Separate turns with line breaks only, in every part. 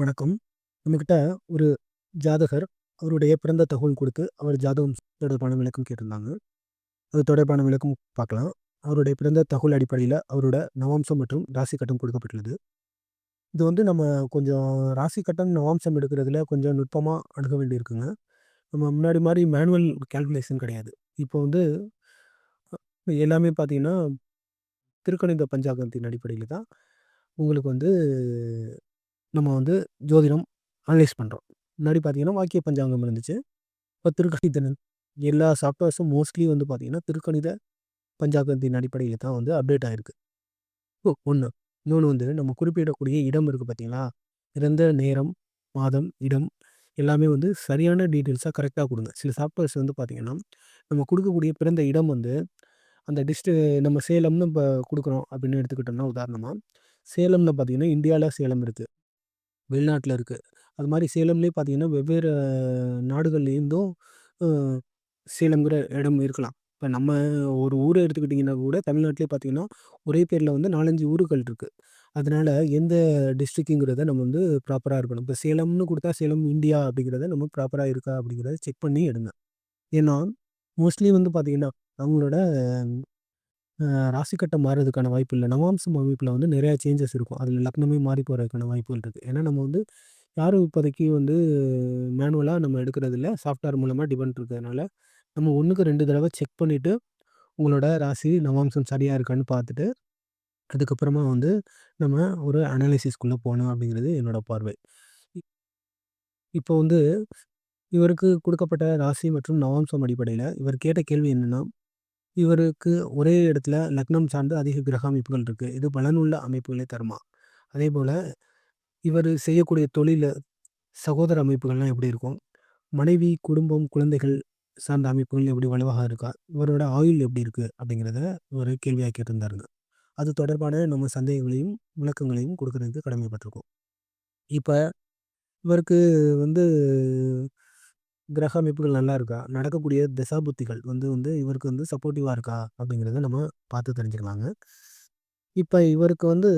வணக்கம். நம்மக்கிட்ட ஒரு ஜாதகர் அவருடைய பிறந்த தகவல் கொடுத்து அவர் ஜாதகம் தொடர்பான விளக்கம் கேட்டிருந்தாங்க. அது தொடர்பான விளக்கம் பார்க்கலாம். அவருடைய பிறந்த தகவல் அடிப்படையில் அவரோட நவாம்சம் மற்றும் ராசி கட்டம் கொடுக்கப்பட்டுள்ளது. இது வந்து நம்ம கொஞ்சம் ராசி கட்டம், நவாம்சம் எடுக்கிறதுல கொஞ்சம் நுட்பமாக அணுக வேண்டியிருக்குங்க. நம்ம முன்னாடி மாதிரி மேனுவல் கால்குலேஷன் கிடையாது. இப்போ வந்து எல்லாமே பார்த்தீங்கன்னா, திருக்கணித பஞ்சாங்கத்தின் அடிப்படையில் தான் உங்களுக்கு வந்து நம்ம வந்து ஜோதிடம் அனலைஸ் பண்ணுறோம் முன்னாடி பார்த்தீங்கன்னா, வாக்கிய பஞ்சாங்கம் இருந்துச்சு. இப்போ திருக்கணிதன் எல்லா சாஃப்ட்வேர்ஸும் மோஸ்ட்லி வந்து பார்த்திங்கன்னா திருக்கணித பஞ்சாங்கத்தின் அடிப்படையில் தான் வந்து அப்டேட் ஆகிருக்கு ஓ! ஒன்று இன்னொன்று வந்து நம்ம குறிப்பிடக்கூடிய இடம் இருக்குது பார்த்தீங்களா? இறந்த நேரம், மாதம், இடம் எல்லாமே வந்து சரியான டீட்டெயில்ஸாக கரெக்டாக கொடுங்க சில சாஃப்ட்வேர்ஸ் வந்து பார்த்திங்கன்னா நம்ம கொடுக்கக்கூடிய பிறந்த இடம் வந்து அந்த டிஸ்ட் நம்ம சேலம்னு இப்போ கொடுக்குறோம் அப்படின்னு எடுத்துக்கிட்டோம்னா உதாரணமாக சேலமில் பார்த்தீங்கன்னா, இந்தியாவில் சேலம் இருக்குது வெளிநாட்டில் இருக்குது அது மாதிரி சேலம்லேயே பார்த்தீங்கன்னா, வெவ்வேறு நாடுகள்லேருந்தும் சேலம்ங்கிற இடம் இருக்கலாம். இப்போ நம்ம ஒரு ஊரை எடுத்துக்கிட்டிங்கன்னா கூட தமிழ்நாட்டிலே பார்த்தீங்கன்னா, ஒரே பேரில் வந்து 4, 5 ஊர்கள் இருக்குது அதனால் எந்த டிஸ்ட்ரிக்குங்கிறத நம்ம வந்து ப்ராப்பராக இருக்கணும். இப்போ சேலம்னு கொடுத்தா சேலம் இந்தியா அப்படிங்கிறத நம்ம ப்ராப்பராக இருக்கா அப்படிங்கிறத செக் பண்ணி எடுங்க. ஏன்னா, மோஸ்ட்லி வந்து பார்த்தீங்கன்னா, அவங்களோட ராசிக்கட்டம் ராசி மாறுறதுக்கான வாய்ப்பு இல்லை நவாம்சம் அமைப்பில் வந்து நிறையா சேஞ்சஸ் இருக்கும். அதில் லக்னமே மாறி போகிறதுக்கான வாய்ப்புகள் இருக்குது ஏன்னா, நம்ம வந்து யாரும் இப்போதைக்கு வந்து மேனுவலாக நம்ம எடுக்கிறதில்ல. சாஃப்ட்வேர் மூலமாக டிபெண்ட் இருக்கிறதுனால, நம்ம ஒன்றுக்கு ரெண்டு தடவை செக் பண்ணிவிட்டு உங்களோட ராசி, நவாம்சம் சரியாக இருக்கான்னு பார்த்துட்டு, அதுக்கப்புறமா வந்து நம்ம ஒரு அனாலிசிஸ்க்குள்ள போகணும் அப்படிங்கிறது என்னோட பார்வை. இப்போ வந்து இவருக்கு கொடுக்கப்பட்ட ராசி மற்றும் நவாம்சம் அடிப்படையில் இவர் கேட்ட கேள்வி என்னென்னா இவருக்கு ஒரே இடத்துல லக்னம் சார்ந்து அதிக கிரக அமைப்புகள் இருக்கு. இது பலனுள்ள அமைப்புகளை தருமா? அதே போல் இவர் செய்யக்கூடிய தொழிலு, சகோதர அமைப்புகள்லாம் எப்படி இருக்கும்? மனைவி, குடும்பம், குழந்தைகள் சார்ந்த அமைப்புகள் எப்படி வலுவாக இருக்கா? இவரோட ஆயுள் எப்படி இருக்கு? அப்படிங்கிறத ஒரு கேள்வியாக கேட்டிருந்தாருங்க. அது தொடர்பான நம்ம சந்தேகங்களையும், விளக்கங்களையும் கொடுக்கறதுக்கு கடமைப்பட்டிருக்கோம். இப்போ இவருக்கு வந்து கிரக அமைப்புகள் நல்லா இருக்கா? நடக்கக்கூடிய திசாபுத்திகள் வந்து வந்து இவருக்கு வந்து சப்போர்ட்டிவாக இருக்கா? அப்படிங்கிறத நம்ம பார்த்து தெரிஞ்சுக்கலாங்க. இப்போ இவருக்கு வந்து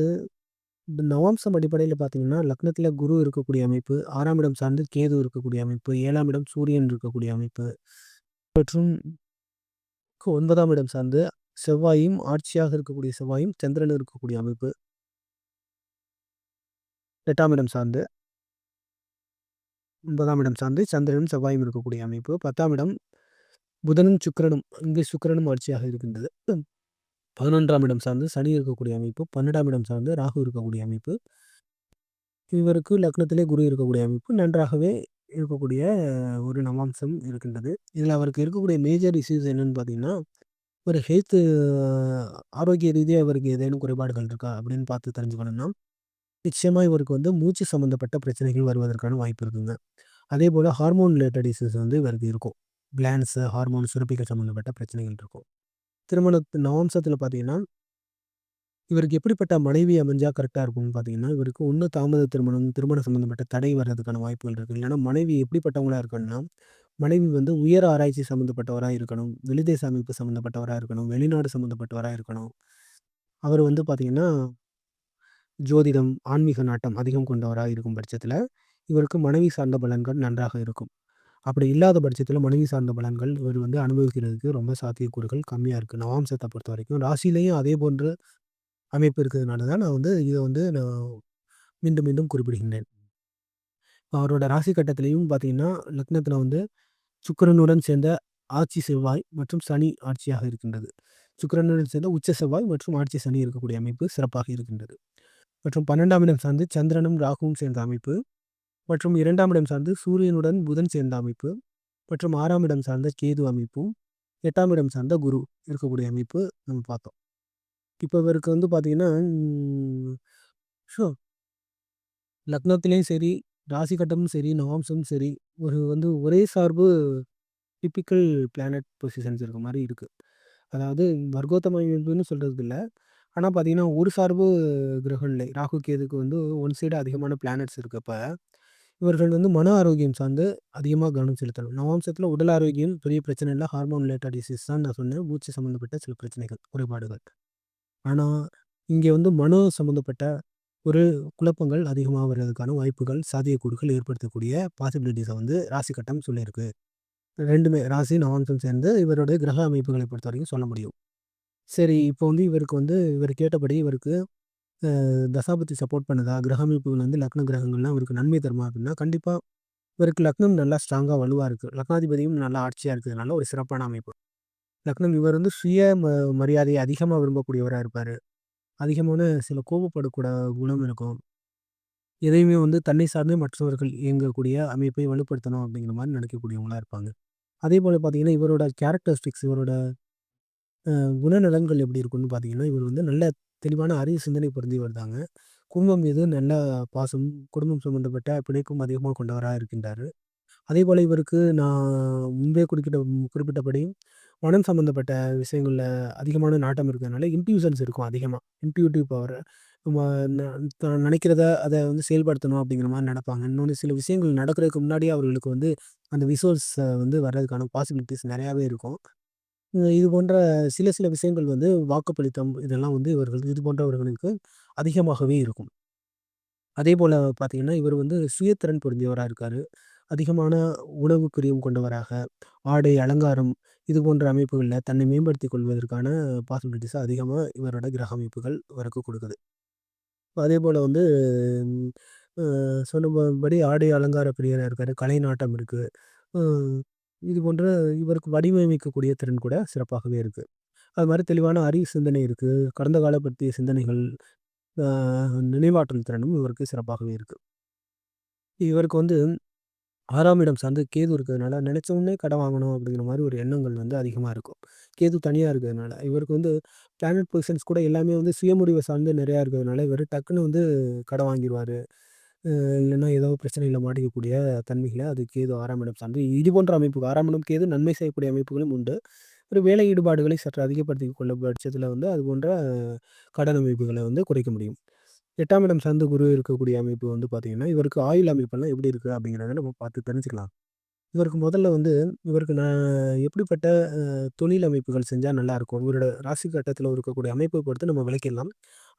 இந்த நவாம்சம் அடிப்படையில் பார்த்தீங்கன்னா, லக்னத்தில் குரு இருக்கக்கூடிய அமைப்பு, ஆறாம் இடம் சார்ந்து கேது இருக்கக்கூடிய அமைப்பு, ஏழாம் இடம் சூரியன் இருக்கக்கூடிய அமைப்பு மற்றும் ஒன்பதாம் இடம் சார்ந்து செவ்வாயும், ஆட்சியாக இருக்கக்கூடிய செவ்வாயும், சந்திரன் இருக்கக்கூடிய அமைப்பு. எட்டாம் இடம் சார்ந்து ஒன்பதாம் இடம் சார்ந்து சந்திரனும், செவ்வாயும் இருக்கக்கூடிய அமைப்பு. 10ஆம் இடம் புதனும், சுக்கிரனும் இங்கு சுக்கிரனும் ஆட்சியாக இருக்கின்றது. 11ஆம் இடம் சார்ந்து சனி இருக்கக்கூடிய அமைப்பு. 12ஆம் இடம் சார்ந்து ராகு இருக்கக்கூடிய அமைப்பு. இவருக்கு லக்னத்திலே குரு இருக்கக்கூடிய அமைப்பு. நன்றாகவே இருக்கக்கூடிய ஒரு நவாம்சம் இருக்கின்றது. இதில் அவருக்கு இருக்கக்கூடிய மேஜர் இஷ்யூஸ் என்னென்னு பார்த்தீங்கன்னா, ஒரு ஹெல்த்து ஆரோக்கிய ரீதியாக அவருக்கு ஏதேனும் குறைபாடுகள் இருக்கா? அப்படின்னு பார்த்து தெரிஞ்சுக்கணும்னா, நிச்சயமாக இவருக்கு வந்து மூச்சு சம்மந்தப்பட்ட பிரச்சனைகள் வருவதற்கான வாய்ப்பு இருக்குங்க. அதே போல் ஹார்மோன் ரிலேட்டட் இஷ்யூஸ் வந்து இவருக்கு இருக்கும். கிளாண்ட்ஸ், ஹார்மோன் சுரப்பிகள் சம்மந்தப்பட்ட பிரச்சனைகள் இருக்கும். திருமணத்து நவம்சத்தில் பார்த்தீங்கன்னா இவருக்கு எப்படிப்பட்ட மனைவி அமைஞ்சால் கரெக்டாக இருக்கும்னு பார்த்தீங்கன்னா, இவருக்கு ஒன்று தாமத திருமணம், திருமணம் சம்மந்தப்பட்ட தடை வர்றதுக்கான வாய்ப்புகள் இருக்குது இல்லைன்னா மனைவி எப்படிப்பட்டவங்களாக இருக்கணும்னா, மனைவி வந்து உயர் ஆராய்ச்சி சம்மந்தப்பட்டவராக இருக்கணும். வெளிதேச அமைப்பு சம்மந்தப்பட்டவராக இருக்கணும். வெளிநாடு சம்மந்தப்பட்டவராக இருக்கணும். அவர் வந்து பார்த்திங்கன்னா ஜோதிடம், ஆன்மீக நாட்டம் அதிகம் கொண்டவராக இருக்கும் பட்சத்தில் இவருக்கு மனைவி சார்ந்த பலன்கள் நன்றாக இருக்கும். அப்படி இல்லாத பட்சத்தில் மனைவி சார்ந்த பலன்கள் இவர் வந்து அனுபவிக்கிறதுக்கு ரொம்ப சாத்தியக்கூறுகள் கம்மியாக இருக்குது நவாம்சத்தை பொறுத்த வரைக்கும் ராசியிலேயும் அதே போன்ற அமைப்பு இருக்கிறதுனால தான் நான் வந்து இதை வந்து நான் மீண்டும் மீண்டும் குறிப்பிடுகின்றேன். அவரோட ராசி கட்டத்திலையும் பார்த்தீங்கன்னா, லக்னத்தில் வந்து சுக்கிரனுடன் சேர்ந்த ஆட்சி செவ்வாய் மற்றும் சனி ஆட்சியாக இருக்கின்றது. சுக்கிரனுடன் சேர்ந்த உச்ச செவ்வாய் மற்றும் ஆட்சி சனி இருக்கக்கூடிய அமைப்பு சிறப்பாக இருக்கின்றது. மற்றும் 12ஆம் இடம் சார்ந்து சந்திரனும், ராகுவும் சேர்ந்த அமைப்பு. மற்றும் இரண்டாம் இடம் சார்ந்து சூரியனுடன் புதன் சேர்ந்த அமைப்பு. மற்றும் ஆறாம் இடம் சார்ந்த கேது அமைப்பும், எட்டாம் இடம் சார்ந்த குரு இருக்கக்கூடிய அமைப்பு நம்ம பார்த்தோம். இப்போ இவருக்கு வந்து பார்த்தீங்கன்னா, ஷோ. லக்னத்திலையும் சரி, ராசி கட்டமும் சரி, நவாம்சமும் சரி, ஒரு வந்து ஒரே சார்பு டிபிக்கல் பிளானட் பொசிஷன்ஸ் இருக்க மாதிரி இருக்குது அதாவது வர்க்கோத்தம அமைப்புன்னு இல்லை ஆனா பார்த்தீங்கன்னா, ஒரு சார்பு கிரக நிலை. ராகு, கேதுக்கு வந்து ஒன் சைடு அதிகமான பிளானட்ஸ் இருக்கப்ப, இவர்கள் வந்து மன ஆரோக்கியம் சார்ந்து அதிகமா கவனம் செலுத்தணும். நவாம்சத்தில உடல் ஆரோக்கியம் பெரிய பிரச்சனை இல்ல. ஹார்மோன் ரிலேட்டட் டிசீஸ் தான் நான் சொன்னேன். மூச்சு சம்மந்தப்பட்ட சில பிரச்சனைகள், குறைபாடுகள். ஆனா, இங்க வந்து மனோ சம்மந்தப்பட்ட ஒரு குழப்பங்கள் அதிகமாக வர்றதுக்கான வாய்ப்புகள், சாத்தியக்கூறுகள் ஏற்படுத்தக்கூடிய பாசிபிலிட்டீஸை வந்து ராசி கட்டம் சொல்லியிருக்கு. ரெண்டுமே ராசி, நவாம்சம் சேர்ந்து இவருடைய கிரக அமைப்புகளை பொறுத்தவரைக்கும் சொல்ல முடியும். சரி இப்போ வந்து இவருக்கு வந்து இவர் கேட்டபடி இவருக்கு அ சப்போர்ட் பண்ணுதா? கிரக அமைப்புகள் வந்து லக்ன கிரகங்கள்லாம் இவருக்கு நன்மை தருமா? அப்படின்னா கண்டிப்பாக இவருக்கு லக்னம் நல்லா ஸ்ட்ராங்காக வலுவாக இருக்குது லக்னாதிபதியும் நல்லா ஆட்சியாக இருக்கிறதுனால ஒரு சிறப்பான அமைப்பு. லக்னம் இவர் வந்து சுய ம மரியாதையை அதிகமாக விரும்பக்கூடியவராக இருப்பார் அதிகமான சில கோபப்படக்கூட குணம் இருக்கும். எதையுமே வந்து தன்னை சார்ந்தே மற்றவர்கள் இயங்கக்கூடிய அமைப்பை வலுப்படுத்தணும் அப்படிங்கிற மாதிரி நினைக்கக்கூடியவங்களாக இருப்பாங்க. அதே போல் பார்த்தீங்கன்னா, இவரோட கேரக்டரிஸ்டிக்ஸ் இவரோட குணநலன்கள் எப்படி இருக்கும்னு பார்த்தீங்கன்னா, இவர் வந்து நல்ல தெளிவான அரிய சிந்தனை பொருந்தியவர் தாங்க. குடும்பம் மீது நல்ல பாசம், குடும்பம் சம்மந்தப்பட்ட பிணைப்பும் கொண்டவராக இருக்கின்றார் அதே போல் இவருக்கு நான் முன்பே குறிக்கிட்ட குறிப்பிட்டபடி மனம் சம்மந்தப்பட்ட விஷயங்களில் அதிகமான நாட்டம் இருக்கிறதுனால இன்ட்யூஷன்ஸ் இருக்கும் அதிகமாக இன்ட்யூட்டிவ் பவர் தான் நினைக்கிறத அதை வந்து செயல்படுத்தணும் அப்படிங்கிற மாதிரி நடப்பாங்க இன்னொன்று சில விஷயங்கள் நடக்கிறதுக்கு முன்னாடியே அவர்களுக்கு வந்து அந்த விசுவல்ஸ் வந்து வர்றதுக்கான பாசிபிலிட்டிஸ் நிறையாவே இருக்கும். இது போன்ற சில சில விஷயங்கள் வந்து வாக்குப்பளித்தம் இதெல்லாம் வந்து இவர்கள் இது போன்றவர்களுக்கு அதிகமாகவே இருக்கும். அதே போல் பார்த்தீங்கன்னா, இவர் வந்து சுயத்திறன் பொருந்தியவராக இருக்கார். அதிகமான உணவு பிரியம் கொண்டவராக, ஆடை, அலங்காரம் இது போன்ற அமைப்புகளில் தன்னை மேம்படுத்திக் கொள்வதற்கான பாசிபிலிட்டீஸ அதிகமாக இவரோட கிரக அமைப்புகள் இவருக்கு அதே போல் வந்து சொன்னபடி ஆடை அலங்கார பிரியராக இருக்கார். கலை நாட்டம் இருக்குது இது போன்ற இவருக்கு வடிவமைக்கக்கூடிய திறன் கூட சிறப்பாகவே இருக்கு. அது மாதிரி தெளிவான அறிவு சிந்தனை இருக்கு. கடந்த கால பற்றிய சிந்தனைகள், நினைவாற்றல் திறனும் இவருக்கு சிறப்பாகவே இருக்கு. இவருக்கு வந்து ஆறாம் இடம் சார்ந்து கேது இருக்கிறதுனால, நினைச்ச உடனே கடன் வாங்கணும் அப்படிங்கிற மாதிரி ஒரு எண்ணங்கள் வந்து அதிகமாக இருக்கும். கேது தனியாக இருக்கிறதுனால. இவருக்கு வந்து பிளானட் பொசிஷன்ஸ் கூட எல்லாமே வந்து சுயமுடிவை சார்ந்து நிறையா இருக்கிறதுனால, இவர் டக்குனு வந்து கடன் வாங்கிடுவார் இல்லைன்னா ஏதோ பிரச்சனையில் மாட்டிக்கக்கூடிய தன்மைகளை அது கேது 6ஆம் இடம் சார்ந்து இது போன்ற அமைப்பு 6ஆம் இடம் கேது நன்மை செய்யக்கூடிய அமைப்புகளும் உண்டு. ஒரு வேலை ஈடுபாடுகளை சற்று அதிகப்படுத்தி கொள்ள பட்சத்தில் வந்து அது போன்ற கடன் அமைப்புகளை வந்து குறைக்க முடியும். எட்டாம் இடம் சார்ந்து குரு இருக்கக்கூடிய அமைப்பு வந்து பார்த்திங்கன்னா இவருக்கு ஆயுள் அமைப்பெல்லாம் எப்படி இருக்குது அப்படிங்கிறத நம்ம பார்த்து தெரிஞ்சுக்கலாம். இவருக்கு முதல்ல வந்து இவருக்கு நான் எப்படிப்பட்ட தொழில் அமைப்புகள் செஞ்சால் நல்லாயிருக்கும்? இவரோட ராசி கட்டத்தில் இருக்கக்கூடிய அமைப்பை பொறுத்து நம்ம விளக்கிடலாம்.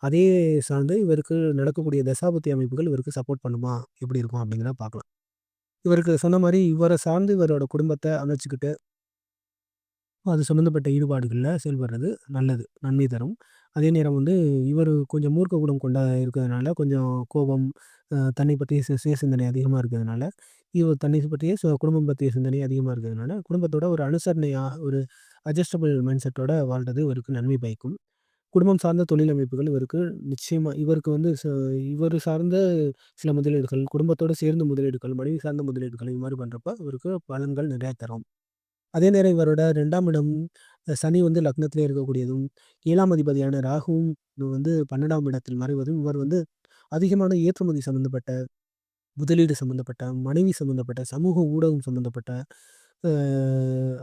அதே சார்ந்து இவருக்கு நடக்கக்கூடிய தசாபத்தி அமைப்புகள் இவருக்கு சப்போர்ட் பண்ணுமா? எப்படி இருக்கும்? அப்படிங்கிறத பார்க்கலாம். இவருக்கு சொன்ன மாதிரி இவரை சார்ந்து இவரோட குடும்பத்தை அமைச்சுக்கிட்டு அது சம்மந்தப்பட்ட ஈடுபாடுகளில் செயல்படுறது நல்லது. நன்மை தரும். அதே நேரம் வந்து இவர் கொஞ்சம் மூர்க்க குணம் கொண்ட இருக்கிறதுனால, கொஞ்சம் கோபம், தன்னை பற்றிய சு சுய சிந்தனை அதிகமாக இருக்கிறதுனால, இவர் தன்னை பற்றிய சு குடும்பம் பற்றிய சிந்தனை அதிகமாக இருக்கிறதுனால, குடும்பத்தோட ஒரு அனுசரணையாக ஒரு அட்ஜஸ்டபிள் மைண்ட் செட்டோட வாழ்றது இவருக்கு நன்மை பயக்கும். குடும்பம் சார்ந்த தொழில் அமைப்புகள் இவருக்கு நிச்சயமாக இவருக்கு வந்து ச இவர் சார்ந்த சில முதலீடுகள், குடும்பத்தோட சேர்ந்து முதலீடுகள், மனைவி சார்ந்த முதலீடுகள் இது மாதிரி பண்ணுறப்ப இவருக்கு பலன்கள் நிறையா தரும். அதே நேரம் இவரோட ரெண்டாம் இடம் சனி வந்து லக்னத்திலே இருக்கக்கூடியதும், ஏழாம் அதிபதியான ராகுவும் வந்து 12ஆம் இடத்தில் மறைவதும், இவர் வந்து அதிகமான ஏற்றுமதி சம்மந்தப்பட்ட, முதலீடு சம்மந்தப்பட்ட, மனைவி சம்மந்தப்பட்ட, சமூக ஊடகம் சம்மந்தப்பட்ட,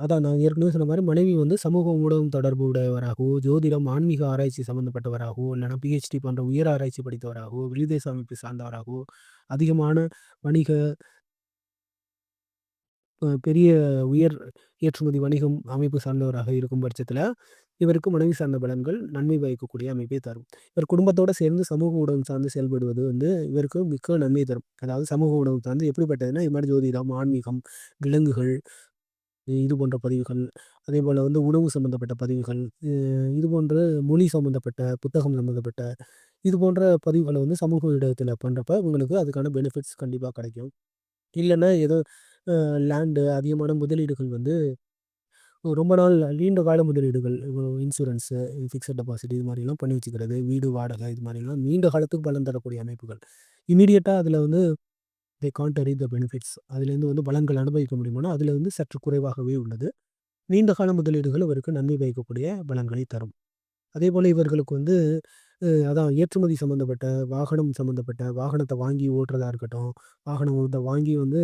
அதான் நான் ஏற்கனவே சொன்ன மாதிரி மனைவி வந்து சமூக ஊடகம் தொடர்பு உடையவராகவோ, ஜோதிடம், ஆன்மீக ஆராய்ச்சி சம்மந்தப்பட்டவராகவோ, இல்லைன்னா பிஹெச்டி போன்ற உயர் ஆராய்ச்சி படித்தவராகவோ, வெளிதேச அமைப்பு சார்ந்தவராகவோ, அதிகமான வணிக பெரிய உயர் ஏற்றுமதி வணிகம் அமைப்பு சார்ந்தவராக இருக்கும் பட்சத்தில் இவருக்கு மனைவி சார்ந்த பலன்கள் நன்மை பயக்கக்கூடிய அமைப்பை தரும். இவர் குடும்பத்தோடு சேர்ந்து சமூக ஊடகம் சார்ந்து செயல்படுவது வந்து இவருக்கு மிக்க நன்மை தரும். அதாவது சமூக ஊடகம் சார்ந்து எப்படிப்பட்டதுன்னா, இது மாதிரி ஜோதிடம், ஆன்மீகம், விலங்குகள் இது போன்ற பதிவுகள், அதே போல் வந்து உணவு சம்மந்தப்பட்ட பதிவுகள், இது போன்ற மொழி சம்மந்தப்பட்ட, புத்தகம் சம்மந்தப்பட்ட, இது போன்ற பதிவுகளை வந்து சமூக ஊடகத்தில் பண்ணுறப்ப உங்களுக்கு அதுக்கான பெனிஃபிட்ஸ் கண்டிப்பாக கிடைக்கும். இல்லைன்னா ஏதோ லேண்டு அதிகமான முதலீடுகள் வந்து ரொம்ப நாள் நீண்ட கால முதலீடுகள் இன்சூரன்ஸு, ஃபிக்ஸட் டெபாசிட் இது மாதிரிலாம் பண்ணி வச்சுக்கிறது, வீடு வாடகை இது மாதிரிலாம் நீண்ட காலத்துக்கு பலன் தரக்கூடிய அமைப்புகள். இமீடியட்டாக அதில் வந்து தே கான்ட் ரீப் த பெனிஃபிட்ஸ் அதுலேருந்து வந்து பலன்கள் அனுபவிக்க முடியுமானா, அதில் வந்து சற்று குறைவாகவே உள்ளது. நீண்ட கால முதலீடுகள் இவருக்கு நன்மை பயக்கக்கூடிய பலன்களை தரும். அதே போல் இவர்களுக்கு வந்து அதான் ஏற்றுமதி சம்மந்தப்பட்ட, வாகனம் சம்மந்தப்பட்ட, வாகனத்தை வாங்கி ஓட்டுறதா இருக்கட்டும், வாகனம் வாங்கி வந்து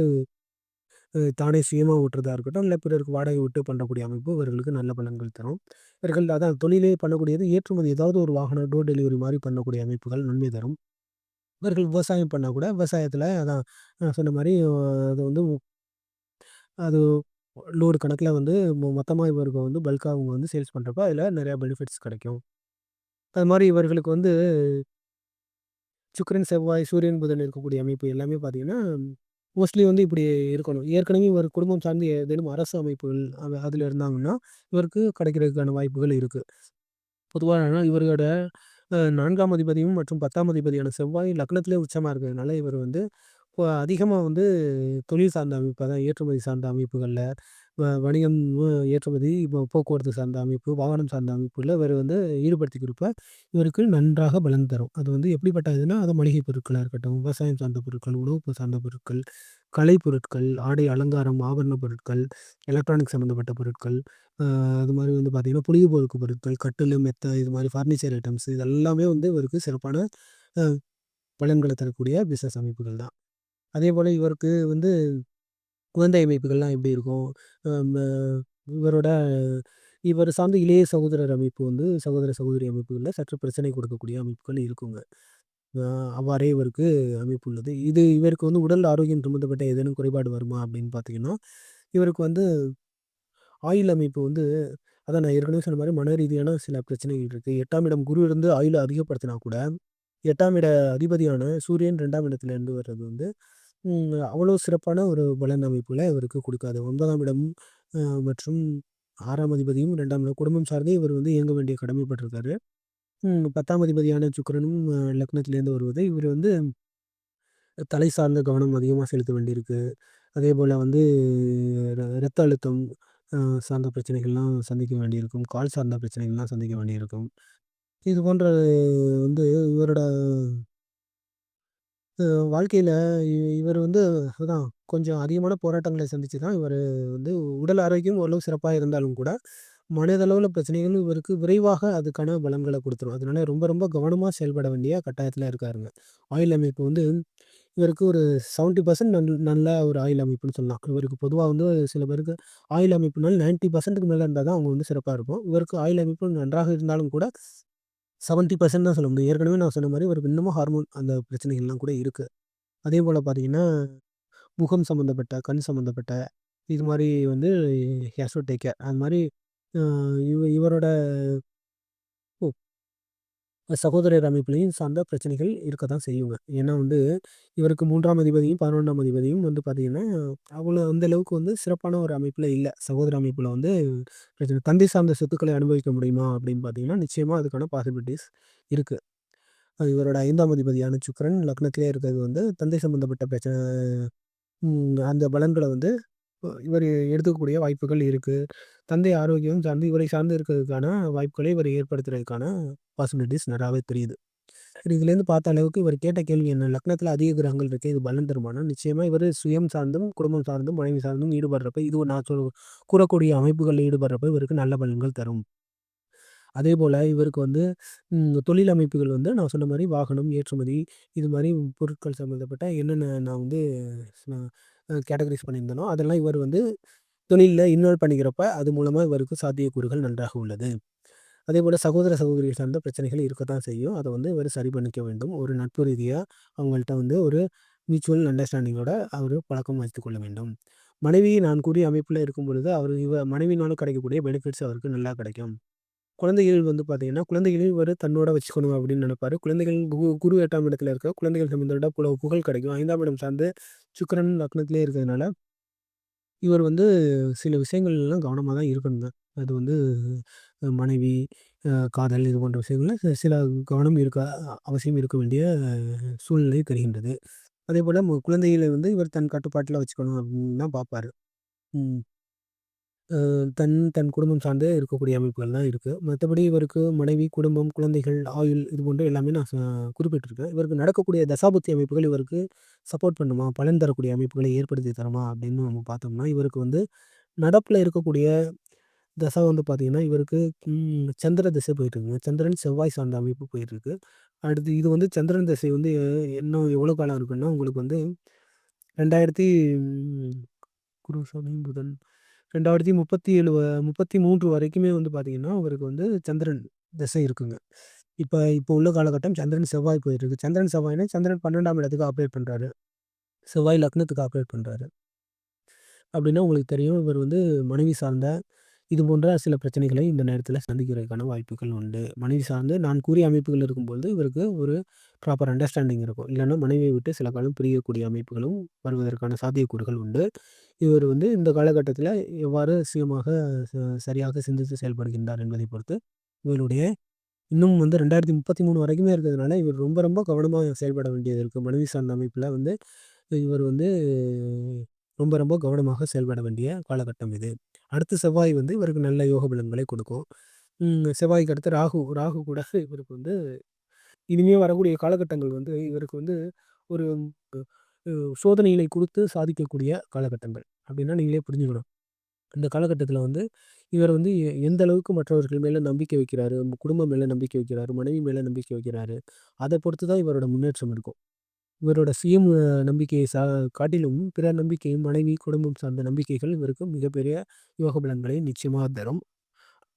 தானே சுயமாக ஓட்டுறதா இருக்கட்டும், இல்லை பிறருக்கு வாடகை விட்டு பண்ணக்கூடிய அமைப்பு இவர்களுக்கு நல்ல பலன்கள் தரும். இவர்கள் அதான் தொழிலே பண்ணக்கூடியது ஏற்றுமதி ஏதாவது ஒரு வாகனம் டோர் டெலிவரி மாதிரி பண்ணக்கூடிய அமைப்புகள் நன்மை தரும். இவர்கள் விவசாயம் பண்ணால் கூட விவசாயத்தில் அதான் நான் சொன்ன மாதிரி அது வந்து அது லோடு கணக்கில் வந்து மொ இவருக்கு வந்து பல்காக அவங்க வந்து சேல்ஸ் பண்ணுறப்ப அதில் நிறையா பெனிஃபிட்ஸ் கிடைக்கும். அது மாதிரி இவர்களுக்கு வந்து சுக்கிரன், செவ்வாய், சூரியன், புதன் இருக்கக்கூடிய அமைப்பு எல்லாமே பார்த்தீங்கன்னா, மோஸ்ட்லி வந்து இப்படி இருக்கணும். ஏற்கனவே இவர் குடும்பம் சார்ந்து ஏதேனும் அரசு அமைப்புகள் அதில் இருந்தாங்கன்னா, இவருக்கு கிடைக்கிறதுக்கான வாய்ப்புகள் இருக்கு. பொதுவாக இவரோட நான்காம் 4ஆம் அதிபதியும் மற்றும் 10ஆம் அதிபதியான செவ்வாய் லக்னத்திலே உச்சமாக இருக்கிறதுனால, இவர் வந்து இப்போ வந்து தொழில் சார்ந்த அமைப்பு, அதான் ஏற்றுமதி சார்ந்த அமைப்புகளில் வணிகம் ஏற்றுமதி, இப்போ போக்குவரத்து சார்ந்த அமைப்பு, வாகனம் சார்ந்த அமைப்புல இவர் வந்து ஈடுபடுத்திக்கிறப்ப, இவருக்கு நன்றாக பலன் தரும். அது வந்து எப்படிப்பட்டதுன்னா அது மளிகை பொருட்களாக இருக்கட்டும், விவசாயம் சார்ந்த பொருட்கள், உணவு சார்ந்த பொருட்கள், கலை பொருட்கள், ஆடை அலங்காரம், ஆபரண பொருட்கள், எலக்ட்ரானிக் சம்மந்தப்பட்ட பொருட்கள், அது மாதிரி வந்து பார்த்திங்கன்னா பொழுதுபோக்கு பொருட்கள், கட்டிலு, மெத்தை இது மாதிரி ஃபர்னிச்சர் ஐட்டம்ஸ் இது எல்லாமே வந்து இவருக்கு சிறப்பான பலன்களை தரக்கூடிய பிஸ்னஸ் அமைப்புகள் தான். அதே போல் இவருக்கு வந்து குழந்தை அமைப்புகள்லாம் எப்படி இருக்கும்? அ இவரோட இவர் சார்ந்த இளைய சகோதரர் அமைப்பு வந்து சகோதர, சகோதரி அமைப்புகள்ல சற்று பிரச்சனை கொடுக்கக்கூடிய அமைப்புகள் இருக்குங்க. அ அவ்வாறே இவருக்கு அமைப்பு உள்ளது. இது இவருக்கு வந்து உடல் ஆரோக்கியம் சம்மந்தப்பட்ட ஏதேனும் குறைபாடு வருமா? அப்படின்னு பார்த்தீங்கன்னா, இவருக்கு வந்து ஆயுள் அமைப்பு வந்து அதான் நான் ஏற்கனவே சொன்ன மாரி மன ரீதியான சில பிரச்சனைகள் இருக்கு. 8ஆம் இடம் குரு இருந்து ஆயுள அதிகப்படுத்தினா கூட, 8ஆம் இட அதிபதியான சூரியன் 2ஆம் இடத்துல இருந்து வர்றது வந்து, அவ்வளோ சிறப்பான ஒரு பலன் அமைப்பில் இவருக்கு கொடுக்காது ஒன்பதாம் இடம் மற்றும் ஆறாம் அதிபதியும் ரெண்டாம் இடம் குடும்பம் சார்ந்தே இவர் வந்து இயங்க வேண்டிய கடமைப்பட்டிருக்காரு. பத்தாம் அதிபதியான சுக்கரனும் லக்னத்திலேருந்து வருவது, இவர் வந்து தலை சார்ந்த கவனம் அதிகமாக செலுத்த வேண்டியிருக்கு. அதே போல் வந்து ர இரத்த அழுத்தம் சார்ந்த பிரச்சனைகள்லாம் சந்திக்க வேண்டியிருக்கும். கால் சார்ந்த பிரச்சனைகள்லாம் சந்திக்க வேண்டியிருக்கும். இது போன்ற வந்து இவரோட வாழ்க்கையில இ இவர் வந்து அதான் கொஞ்சம் அதிகமான போராட்டங்களை சந்திச்சு தான் இவர் வந்து உடல் ஆரோக்கியம் ஓரளவு சிறப்பா இருந்தாலும் கூட, மனதளவுல பிரச்சனைகள் இவருக்கு விரைவாக அதுக்கான பலன்கள குடுத்துரும். அதனால ரொம்ப ரொம்ப கவனமா செயல்பட வேண்டிய கட்டாயத்தில் இருக்காருங்க. ஆயுள் அமைப்பு வந்து இவருக்கு ஒரு 70% நல் நல்ல ஒரு ஆயுள் அமைப்புன்னு சொல்லலாம். இவருக்கு பொதுவா வந்து சில பேருக்கு ஆயுள் அமைப்புனால 90%க்கு மேல இருந்தா தான் அவங்க வந்து சிறப்பா இருக்கும். இவருக்கு ஆயுள் அமைப்பு நன்றாக இருந்தாலும் கூட 70% தான் சொல்ல முடியும். ஏற்கனவே நான் சொன்ன மாதிரி ஒரு இன்னமும் ஹார்மோன் அந்த பிரச்சனைகள்லாம் கூட இருக்குது அதே போல் பார்த்திங்கன்னா முகம் சம்மந்தப்பட்ட, கண் சம்மந்தப்பட்ட இது மாதிரி வந்து ஹேஸ் டூ டேக் கேர். அது மாதிரி இவ இவரோட சகோதரர் அமைப்புலையும் சார்ந்த பிரச்சனைகள் இருக்க தான் செய்யுங்க. ஏன்னா வந்து இவருக்கு மூன்றாம் அதிபதியும், 11ஆம் அதிபதியும் வந்து பார்த்தீங்கன்னா, அவ்வளோ அந்த அளவுக்கு வந்து சிறப்பான ஒரு அமைப்பில் இல்லை சகோதர அமைப்பில் வந்து பிரச்சனை. தந்தை சார்ந்த சொத்துக்களை அனுபவிக்க முடியுமா? அப்படின்னு பார்த்தீங்கன்னா, நிச்சயமாக அதுக்கான பாசிபிலிட்டிஸ் இருக்குது இவரோட ஐந்தாம் அதிபதியான சுக்கரன் லக்னத்திலே இருக்கிறது வந்து தந்தை சம்மந்தப்பட்ட பிரச்சனை அந்த பலன்களை வந்து இவர் எடுத்துக்கக்கூடிய வாய்ப்புகள் இருக்கு. தந்தை ஆரோக்கியம் சார்ந்து இவரை சார்ந்து இருக்கிறதுக்கான வாய்ப்புகளை இவர் ஏற்படுத்துறதுக்கான பாசிபிலிட்டிஸ் நெறையாவே தெரியுது. சரி இதுலேருந்து பார்த்த அளவுக்கு இவர் கேட்ட கேள்வி என்ன? லக்னத்தில் அதிக கிரகங்கள் இருக்கு. இது பலன் தருமானா? நிச்சயமா இவரு சுயம் சார்ந்தும், குடும்பம் சார்ந்தும், மனைவி சார்ந்தும் ஈடுபடுறப்ப, இது நான் சொல் கூறக்கூடிய அமைப்புகள்ல ஈடுபடுறப்ப இவருக்கு நல்ல பலன்கள் தரும். அதேபோல இவருக்கு வந்து ம் தொழில் அமைப்புகள் வந்து நான் சொன்ன மாரி வாகனம், ஏற்றுமதி இது மாரி பொருட்கள் சம்மந்தப்பட்ட என்னென்ன நான் வந்து கேட்டகரைஸ் பண்ணியிருந்தனோ அதெல்லாம் இவர் வந்து தொழிலில் இன்வால்வ் பண்ணிக்கிறப்ப, அது மூலமாக இவருக்கு சாத்தியக்கூறுகள் நன்றாக உள்ளது. அதே போல் சகோதர, சகோதரிகள் சார்ந்த பிரச்சனைகள் இருக்கத்தான் செய்யும். அதை வந்து இவர் சரி பண்ணிக்க வேண்டும். ஒரு நட்பு ரீதியாக அவங்கள்ட்ட வந்து ஒரு மியூச்சுவல் அண்டர்ஸ்டாண்டிங்கோட அவர் பழக்கம் வைத்துக் கொள்ள வேண்டும். மனைவி நான் கூறிய அமைப்பில் இருக்கும் பொழுது, அவர் இவ மனைவினாலும் கிடைக்கக்கூடிய பெனிஃபிட்ஸ் அவருக்கு நல்லா கிடைக்கும். குழந்தைகள் வந்து பார்த்தீங்கன்னா, குழந்தைகள் இவர் தன்னோட வச்சுக்கணும் அப்படின்னு நினைப்பாரு. குழந்தைகள் கு குரு எட்டாம் இடத்துல இருக்க குழந்தைகள் சம்மந்தப்பட்ட புல புகழ் கிடைக்கும். ஐந்தாம் இடம் சார்ந்து சுக்கிரன் லக்னத்திலே இருக்கிறதுனால, இவர் வந்து சில விஷயங்கள்லாம் கவனமாக தான் இருக்கணுங்க. அது வந்து மனைவி, காதல் இது போன்ற விஷயங்களில் சில கவனம் இருக்க அவசியம் இருக்க வேண்டிய சூழ்நிலை தெரிகின்றது. அதே போல் குழந்தைகளை வந்து இவர் தன் கட்டுப்பாட்டில் வச்சுக்கணும் அப்படின்னு தான் பார்ப்பாரு. தன் தன் குடும்பம் சார்ந்து இருக்கக்கூடிய அமைப்புகள் தான் இருக்குது மற்றபடி இவருக்கு மனைவி, குடும்பம், குழந்தைகள், ஆயுள் இது போன்ற எல்லாமே நான் ச குறிப்பிட்டிருக்கேன். இவருக்கு நடக்கக்கூடிய தசாபுத்தி அமைப்புகள் இவருக்கு சப்போர்ட் பண்ணுமா? பலன் தரக்கூடிய அமைப்புகளை ஏற்படுத்தி தருமா? அப்படின்னு நம்ம பார்த்தோம்னா, இவருக்கு வந்து நடப்பில் இருக்கக்கூடிய தசை வந்து பார்த்தீங்கன்னா, இவருக்கு ம் சந்திர திசை போயிட்டுருக்குங்க. சந்திரன், செவ்வாய் சார்ந்த அமைப்பு போயிட்டுருக்கு. அடுத்து இது வந்து சந்திரன் திசை வந்து இன்னும் எவ்வளோ காலம் இருக்குன்னா, உங்களுக்கு வந்து 2000 ம் குரு, சனி, புதன் 2037 வ 33 வரைக்குமே வந்து பார்த்திங்கன்னா அவருக்கு வந்து சந்திரன் திசை இருக்குங்க. இப்ப இப்போ உள்ள காலகட்டம் சந்திரன், செவ்வாய் போயிட்டுருக்கு. சந்திரன், செவ்வாய்னா சந்திரன் 12ஆம் இடத்துக்கு ஆப்ரேட் பண்றாரு. செவ்வாய் லக்னத்துக்கு ஆப்ரேட் பண்றாரு. அப்படின்னா உங்களுக்கு தெரியும், இவர் வந்து மனைவி சார்ந்த இது போன்ற சில பிரச்சனைகளை இந்த நேரத்தில் சந்திக்கிறதுக்கான வாய்ப்புகள் உண்டு. மனைவி சார்ந்து நான் கூறிய அமைப்புகள் இருக்கும்போது இவருக்கு ஒரு ப்ராப்பர் அண்டர்ஸ்டாண்டிங் இருக்கும். இல்லைன்னா மனைவியை விட்டு சில காலம் பிரியக்கூடிய அமைப்புகளும் வருவதற்கான சாத்தியக்கூறுகள் உண்டு. இவர் வந்து இந்த காலகட்டத்தில் எவ்வாறு சுயமாக சரியாக சிந்தித்து செயல்படுகின்றார் என்பதை பொறுத்து இவருடைய இன்னும் வந்து ரெண்டாயிரத்தி முப்பத்தி மூணு வரைக்குமே இருக்கிறதுனால இவர் ரொம்ப ரொம்ப கவனமாக செயல்பட வேண்டியது இருக்குது மனைவி சார்ந்த அமைப்பில் வந்து இவர் வந்து ரொம்ப ரொம்ப கவனமாக செயல்பட வேண்டிய காலகட்டம் இது. அடுத்து செவ்வாய் வந்து இவருக்கு நல்ல யோக பலன்களை கொடுக்கும். செவ்வாய்க்கு அடுத்து ராகு ராகு கூட இவருக்கு வந்து இனிமேல் வரக்கூடிய காலகட்டங்கள் வந்து இவருக்கு வந்து ஒரு சோதனைகளை கொடுத்து சாதிக்கக்கூடிய காலகட்டங்கள் அப்படின்னா நீங்களே புரிஞ்சுக்கணும். இந்த காலகட்டத்தில் வந்து இவர் வந்து எந்த அளவுக்கு மற்றவர்கள் மேலே நம்பிக்கை வைக்கிறாரு குடும்பம் மேலே நம்பிக்கை வைக்கிறாரு மனைவி மேலே நம்பிக்கை வைக்கிறாரு அதை பொறுத்து தான் இவரோட முன்னேற்றம் இருக்கும். இவரோட சுய நம்பிக்கையை சா காட்டிலும் பிற நம்பிக்கையும் மனைவி குடும்பம் சார்ந்த நம்பிக்கைகள் இவருக்கு மிகப்பெரிய யோக பலன்களை நிச்சயமாக தரும்.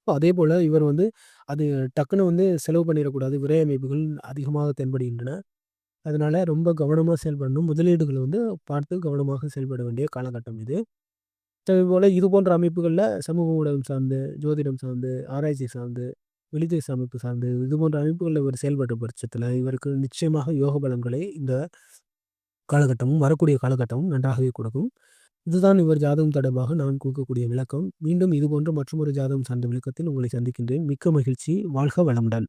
அதே போல் இவர் வந்து அது டக்குன்னு வந்து செலவு பண்ணிடக்கூடாது விரை அமைப்புகள் அதிகமாக தென்படுகின்றன. அதனால் ரொம்ப கவனமாக செயல்படணும். முதலீடுகளை வந்து பார்த்து கவனமாக செயல்பட வேண்டிய காலகட்டம் இது. போல் இது போன்ற அமைப்புகளில் சமூக ஊடகம் சார்ந்து ஜோதிடம் சார்ந்து ஆராய்ச்சி சார்ந்து வெளிதேச அமைப்பு சார்ந்து இது போன்ற அமைப்புகளில் இவர் செயல்பட்ட பட்சத்தில் இவருக்கு நிச்சயமாக யோக பலன்களை இந்த காலகட்டமும் வரக்கூடிய காலகட்டமும் நன்றாகவே கொடுக்கும். இதுதான் இவர் ஜாதகம் தொடர்பாக நான் கொடுக்கக்கூடிய விளக்கம். மீண்டும் இது போன்ற மற்றொரு ஜாதகம் சார்ந்த விளக்கத்தில் உங்களை சந்திக்கின்றேன். மிக்க மகிழ்ச்சி. வாழ்க வளமுடன்.